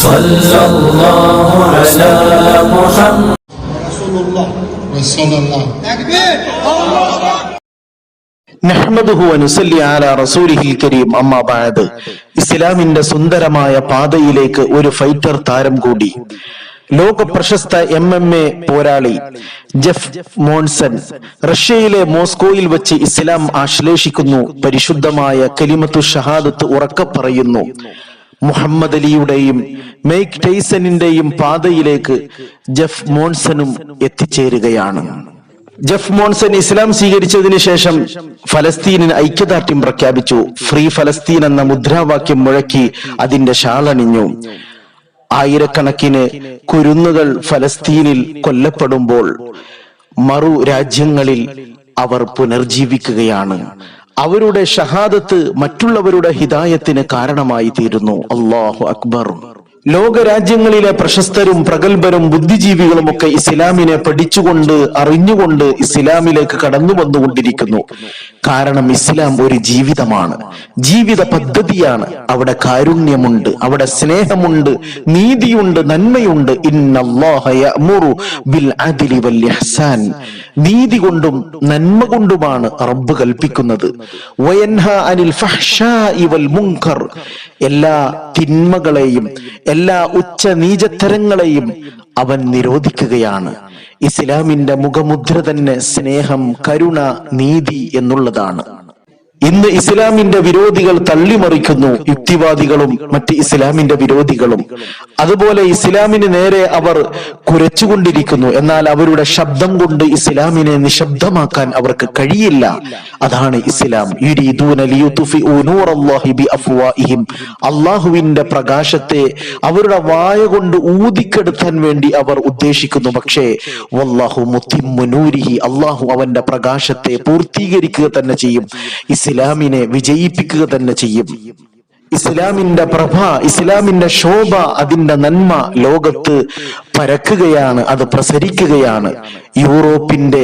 صلى الله على محمد رسول الله رسول الله تكبير നഹ്മദുഹു അനുസല്ലി ആല റസൂലിഹിൽ കരീം അമ്മ ബാദ് ഇസ്ലാമിന്റെ സുന്ദരമായ പാതയിലേക്ക് ഒരു ഫൈറ്റർ താരം കൂടി ലോക പ്രശസ്ത എം എം എ പോരാളി ജെഫ് മോൺസൺ റഷ്യയിലെ മോസ്കോയിൽ വെച്ച് ഇസ്ലാം ആശ്ലേഷിക്കുന്നു പരിശുദ്ധമായ കലിമത്തു ഷഹാദത്ത് ഉറക്കെ പറയുന്നു മുഹമ്മദ് അലിയുടെയും മെയ്ക്ക് ടൈസണിന്റെയും പാതയിലേക്ക് ജെഫ് മോൺസണും എത്തിച്ചേരുകയാണ്. ജെഫ് മോൺസൺ ഇസ്ലാം സ്വീകരിച്ചതിന് ശേഷം ഫലസ്തീനിന് ഐക്യദാർഢ്യം പ്രഖ്യാപിച്ചു. ഫ്രീ ഫലസ്തീൻ എന്ന മുദ്രാവാക്യം മുഴക്കി അതിന്റെ ഷാളണിഞ്ഞു ആയിരക്കണക്കിന് കുരുന്നുകൾ ഫലസ്തീനിൽ കൊല്ലപ്പെടുമ്പോൾ മറു രാജ്യങ്ങളിൽ അവർ പുനർജീവിക്കുകയാണ്. അവരുടെ ഷഹാദത്ത് മറ്റുള്ളവരുടെ ഹിതായത്തിന് കാരണമായി തീരുന്നു. അള്ളാഹു അക്ബർ. ലോകരാജ്യങ്ങളിലെ പ്രശസ്തരും പ്രഗത്ഭരും ബുദ്ധിജീവികളും ഒക്കെ ഇസ്ലാമിനെ പഠിച്ചുകൊണ്ട് അറിഞ്ഞുകൊണ്ട് ഇസ്ലാമിലേക്ക് കടന്നു വന്നുകൊണ്ടിരിക്കുന്നു. കാരണം ഇസ്ലാം ഒരു ജീവിതമാണ്. ജീവിത പദ്ധതിയാണ്. അവിടെ കാരുണ്യമുണ്ട് അവിടെ സ്നേഹമുണ്ട് നീതിയുണ്ട് നന്മയുണ്ട്. നീതി കൊണ്ടും നന്മ കൊണ്ടുമാണ് റബ്ബ് കൽപ്പിക്കുന്നത്. എല്ലാ തിന്മകളെയും എല്ലാ ഉച്ച നീചത്തരങ്ങളെയും അവൻ നിരോധിക്കുകയാണ്. ഇസ്ലാമിന്റെ മുഖമുദ്ര തന്നെ സ്നേഹം കരുണ നീതി എന്നുള്ളതാണ്. ഇന്ന് ഇസ്ലാമിന്റെ വിരോധികൾ തള്ളിമറിക്കുന്നു യുക്തിവാദികളും മറ്റ് ഇസ്ലാമിന്റെ വിരോധികളും. അതുപോലെ ഇസ്ലാമിന് നേരെ അവർ കുരച്ചുകൊണ്ടിരിക്കുന്നു. എന്നാൽ അവരുടെ ശബ്ദം കൊണ്ട് ഇസ്ലാമിനെ നിശബ്ദമാക്കാൻ അവർക്ക് കഴിയില്ല. അതാണ് ഇസ്ലാം. അള്ളാഹുവിന്റെ പ്രകാശത്തെ അവരുടെ വായ കൊണ്ട് ഊതിക്കെടുത്താൻ വേണ്ടി അവർ ഉദ്ദേശിക്കുന്നു. പക്ഷേ വല്ലാഹു അള്ളാഹു അവന്റെ പ്രകാശത്തെ പൂർത്തീകരിക്കുക തന്നെ ചെയ്യും. ഇസ്ലാമിനെ വിജയിപ്പിക്കുക തന്നെ ചെയ്യും. ഇസ്ലാമിന്റെ പ്രഭ ഇസ്ലാമിന്റെ ശോഭ അതിന്റെ നന്മ ലോകത്ത് പരക്കുകയാണ് അത് പ്രസരിക്കുകയാണ്. യൂറോപ്പിന്റെ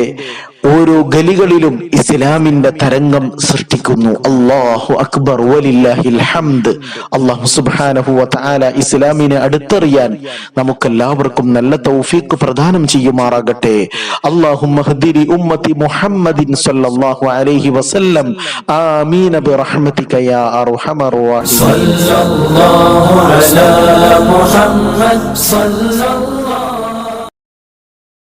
ഓരോ ഗലികളിലും ഇസ്ലാമിന്റെ തരംഗം സൃഷ്ടിക്കുന്നു അള്ളാഹു അക്ബർ വലില്ലാഹിൽ ഹംദ് അള്ളാഹു സുബ്ഹാനഹു വ തആല ഇസ്ലാമിനെ അടുത്തറിയാൻ നമുക്കെല്ലാവർക്കും നല്ല തൗഫീഖ് പ്രദാനം ചെയ്യുമാറാകട്ടെ അല്ലാഹുമ്മ ഹദിരി ഉമ്മത്തി മുഹമ്മദിൻ സല്ലല്ലാഹു അലൈഹി വസല്ലം ആമീൻ ബിറഹ്മതിക യാ അർഹമർ റഹീം صلى الله على محمد صلى الله